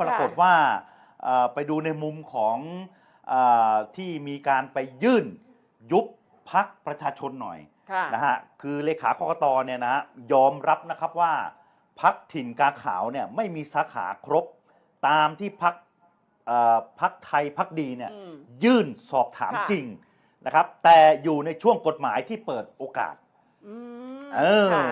ปรากฏว่าเอ่อไปดูในมุมของเออที่มีการไปยื่นยุบพักประชาชนหน่อยค่ะ นะฮะคือเลขากกตเนี่ยนะยอมรับนะครับว่าพักถิ่นกาขาวเนี่ยไม่มีสาขาครบตามที่พักพักไทยพักดีเนี่ยอืมยื่นสอบถามค่ะ จริงนะครับ แต่อยู่ในช่วงกฎหมายที่เปิดโอกาส อืมเออ ค่ะ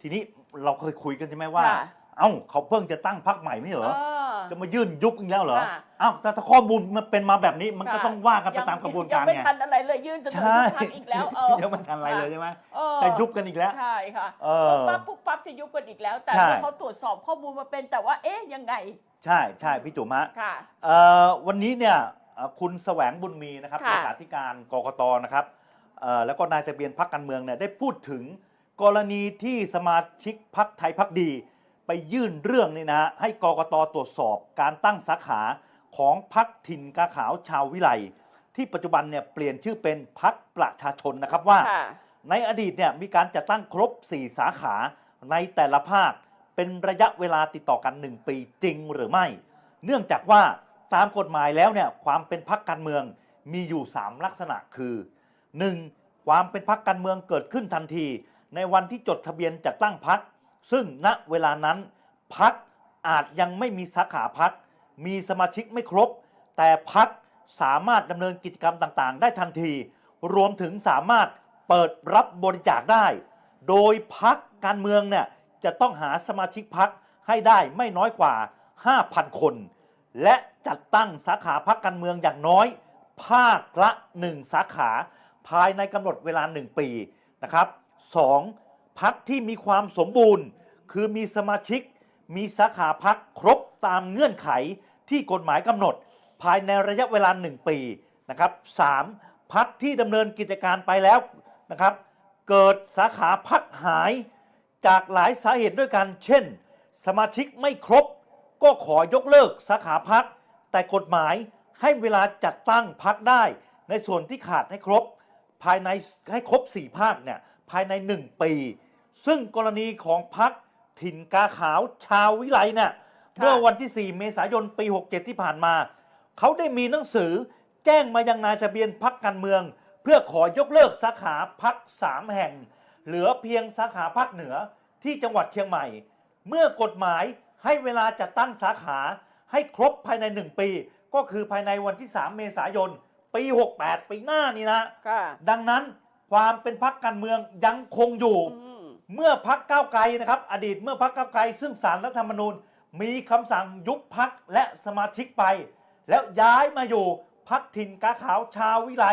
ทีนี้เราเคยคุยกันใช่ไหมว่า ค่ะ เอ้าเขาเพิ่งจะตั้งพักใหม่ไม่เหรอ เออ จะมายื่นยุบอีกแล้วเหรอ ค่ะเอ้าแต่ถ้าข้อมูลมันเป็นมาแบบนี้มันก็ค่ะต้องว่ากันไปยังตามกระบวนการยังไม่ไง ทันอะไรเลยยื่นเสนอใช่ ยุบพักอีกแล้วเออยังไม่ทันอะไรเลยใช่ไหมเออจะยุบกันอีกแล้ว ใช่ค่ะเออปุ๊บปั๊บปุ๊บปั๊บจะยุบกันอีกแล้ว แต่ใช่เมื่อเขาตรวจสอบข้อมูลมาเป็นแต่ว่าเอ๊ะยังไงใช่ใช่พี่จุ๋มฮะค่ะ เอ่อวันนี้เนี่ยเอ่อคุณแสวงบุญมีนะครับค่ะ เลขาธิการกกตนะครับเอ่อแล้วก็นายทะเบียนพักการเมืองเนี่ยได้พูดถึงกรณีที่สมาชิกพักไทยพักดี ไปยื่นเรื่องนี่นะฮะให้กกตตรวจสอบการตั้งสาขาของพักถิ่นกาขาวชาววิไลที่ปัจจุบันเนี่ยเปลี่ยนชื่อเป็นพักประชาชนนะครับว่าค่ะในอดีตเนี่ยมีการจัดตั้งครบ 4 สาขาในแต่ละภาคเป็นระยะเวลาติดต่อกัน 1 ปีจริงหรือไม่ เนื่องจากว่าตามกฎหมายแล้วเนี่ยความเป็นพักการเมืองมีอยู่ 3 ลักษณะคือ 1. ความเป็นพักการเมืองเกิดขึ้นทันที ในวันที่จดทะเบียนจัดตั้งพัก ซึ่งณเวลานั้นพักอาจยังไม่มีสาขาพัก มีสมาชิกไม่ครบ แต่พักสามารถดำเนินกิจกรรมต่างๆ ได้ทันที รวมถึงสามารถเปิดรับบริจาคได้ โดยพักการเมืองเนี่ยจะต้องหาสมาชิกพักให้ได้ไม่น้อยกว่า 5,000 คน และจัดตั้งสาขาพักการเมืองอย่างน้อย ภาคละ 1 สาขา ภายในกำหนดเวลา 1 ปีนะครับ 2. พักที่มีความสมบูรณ์ คือมีสมาชิก มีสาขาพักครบตามเงื่อนไขที่กฎหมายกำหนด ภายในระยะเวลา 1 ปีนะครับ 3. พักที่ดำเนินกิจการไปแล้วนะครับเกิดสาขาพักหายจากหลายสาเหตุด้วยกัน เช่น สมาชิกไม่ครบ ก็ขอยกเลิกสาขาพัก แต่กฎหมายให้เวลาจัดตั้งพักได้ ในส่วนที่ขาดให้ครบ ภายในให้ครบ 4 ภาคเนี่ยภายใน 1 ปี ซึ่งกรณีของพักถิ่นกาขาวชาววิไลเนี่ยค่ะเมื่อวันที่ 4 เมษายนปี 67 ที่ผ่านมา เขาได้มีหนังสือแจ้งมายังนายทะเบียนพักการเมือง เพื่อขอยกเลิกสาขาพัก3แห่ง เหลือเพียงสาขาภาคเหนือที่จังหวัดเชียงใหม่ เมื่อกฎหมายให้เวลาจัดตั้งสาขาให้ครบภายใน 1 ปี ก็คือภายในวันที่ 3 เมษายน ปี 68 ปีหน้านี่นะค่ะดังนั้นความเป็นพักการเมืองยังคงอยู่อืม เมื่อพักก้าวไกลนะครับ อดีตเมื่อพักก้าวไกล ซึ่งสารรัฐธรรมนูญ มีคำสั่งยุบพักและสมาชิกไป แล้วย้ายมาอยู่พักถิ่นกาขาวชาววิไล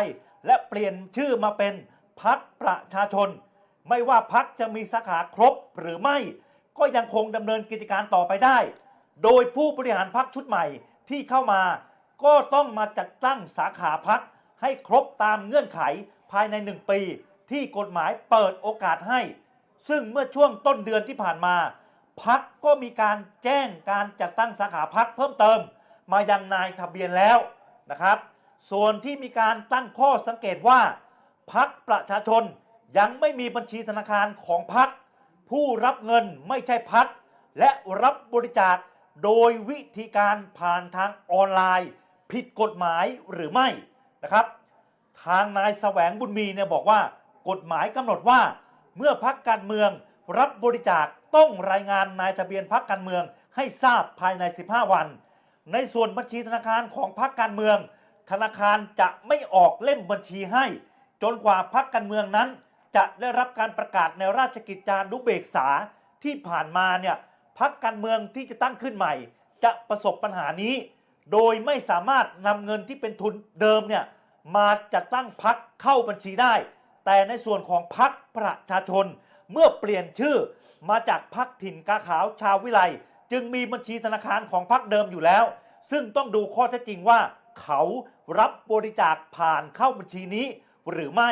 และเปลี่ยนชื่อมาเป็นพักประชาชน ไม่ว่าพักจะมีสาขาครบหรือไม่ ก็ยังคงดำเนินกิจการต่อไปได้ โดยผู้บริหารพักชุดใหม่ที่เข้ามา ก็ต้องมาจัดตั้งสาขาพักให้ครบตามเงื่อนไขภายใน 1 ปี ที่กฎหมายเปิดโอกาสให้ ซึ่งเมื่อช่วงต้นเดือนที่ผ่านมา พักก็มีการแจ้งการจัดตั้งสาขาพักเพิ่มเติม มายังนายทะเบียนแล้วนะครับ ส่วนที่มีการตั้งข้อสังเกตว่า พักประชาชนยังไม่มีบัญชีธนาคารของพักผู้รับเงินไม่ใช่พักและรับบริจาคโดยวิธีการผ่านทางออนไลน์ ผิดกฎหมายหรือไม่นะครับ ทางนายแสวงบุญมีเนี่ยบอกว่ากฎหมายกำหนดว่า เมื่อพักการเมืองรับบริจาคต้องรายงานนายทะเบียนพักการเมืองให้ทราบภายใน 15 วัน ในส่วนบัญชีธนาคารของพักการเมือง ธนาคารจะไม่ออกเล่มบัญชีให้ จนกว่าพักการเมืองนั้น จะได้รับการประกาศในราชกิจจานุเบกษาที่ผ่านมาเนี่ยพักการเมืองที่จะตั้งขึ้นใหม่ จะประสบปัญหานี้ โดยไม่สามารถนำเงินที่เป็นทุนเดิมเนี่ยมาจัดตั้งพักเข้าบัญชีได้ แต่ในส่วนของพักประชาชน เมื่อเปลี่ยนชื่อมาจากพักถิ่นกาขาวชาววิไลจึงมีบัญชีธนาคารของพักเดิมอยู่แล้ว ซึ่งต้องดูข้อเท็จจริงว่า เขารับบริจาคผ่านเข้าบัญชีนี้ หรือไม่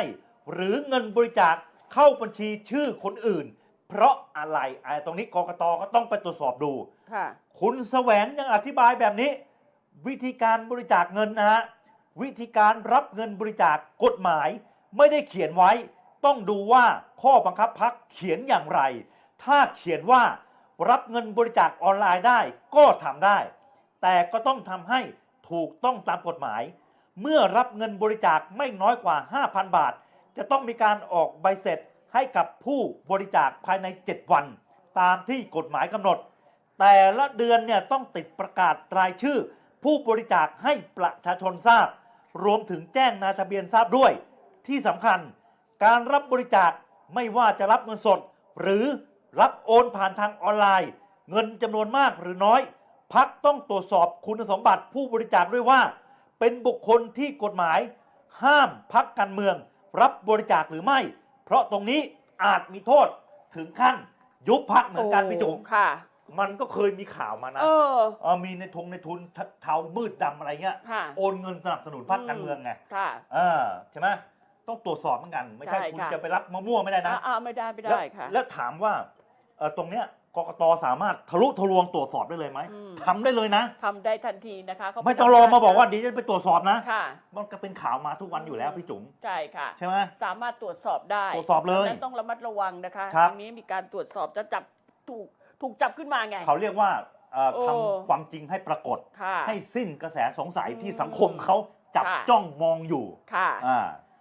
หรือเงินบริจาคเข้าบัญชีชื่อคนอื่น เพราะอะไรไอ้ตรงนี้กกตก็ต้องไปตรวจสอบดูค่ะคุณแสวงยังอธิบายแบบนี้ วิธีการบริจาคเงินนะฮะวิธีการรับเงินบริจาคกฎหมาย ไม่ได้เขียนไว้ ต้องดูว่าข้อบังคับพักเขียนอย่างไร ถ้าเขียนว่ารับเงินบริจาคออนไลน์ได้ก็ทำได้ แต่ก็ต้องทำให้ถูกต้องตามกฎหมาย เมื่อรับเงินบริจาคไม่น้อยกว่า 5,000 บาท จะต้องมีการออกใบเสร็จให้กับผู้บริจาคภายใน 7 วัน ตามที่กฎหมายกำหนด แต่ละเดือนเนี่ยต้องติดประกาศรายชื่อ ผู้บริจาคให้ประชาชนทราบ รวมถึงแจ้งนายทะเบียนทราบด้วย ที่สำคัญ การรับบริจาคไม่ว่าจะรับเงินสด หรือรับโอนผ่านทางออนไลน์ เงินจำนวนมากหรือน้อย พักต้องตรวจสอบคุณสมบัติผู้บริจาคด้วยว่า เป็นบุคคลที่กฎหมาย ห้ามพักการเมือง รับบริจาคหรือไม่ เพราะตรงนี้อาจมีโทษถึงขั้นยุบพักเหมือนกันพี่จุ๋มค่ะ มันก็เคยมีข่าวมานะเออเออมีในทงในทุนเทามืดดำอะไรเงี้ยค่ะโอนเงินสนับสนุนพรรคการเมืองไงค่ะเออใช่ไหม ต้องตรวจสอบเหมือนกัน ไม่ใช่ใช่คุณค่ะ จะไปรับมะม่วงไม่ได้นะ อ่าไม่ได้ไม่แล้วได้ค่ะ แล้วถามว่าเออตรงเนี้ยกกตสามารถทะลุทะลวงตรวจสอบได้เลยไหมอืม ทำได้เลยนะ ทำได้ทันทีนะคะเขาไม่ต้องรอมาบอกว่าเดียวจะไปตรวจสอบนะ ค่ะ มันก็เป็นข่าวมาทุกวันอยู่แล้วพี่จุ๋มใช่ค่ะ ใช่ไหม สามารถตรวจสอบได้ตรวจสอบเลยดังนั้นต้องระมัดระวังนะคะครับทางนี้มีการตรวจสอบจะจับถูกถูกจับขึ้นมาไง เขาเรียกว่าเอ่อโอ้ ทำความจริงให้ปรากฏ ค่ะ ให้สิ้นกระแสสงสัยอืมที่สังคมเขาจับค่ะ จ้องมองอยู่ค่ะ อ่า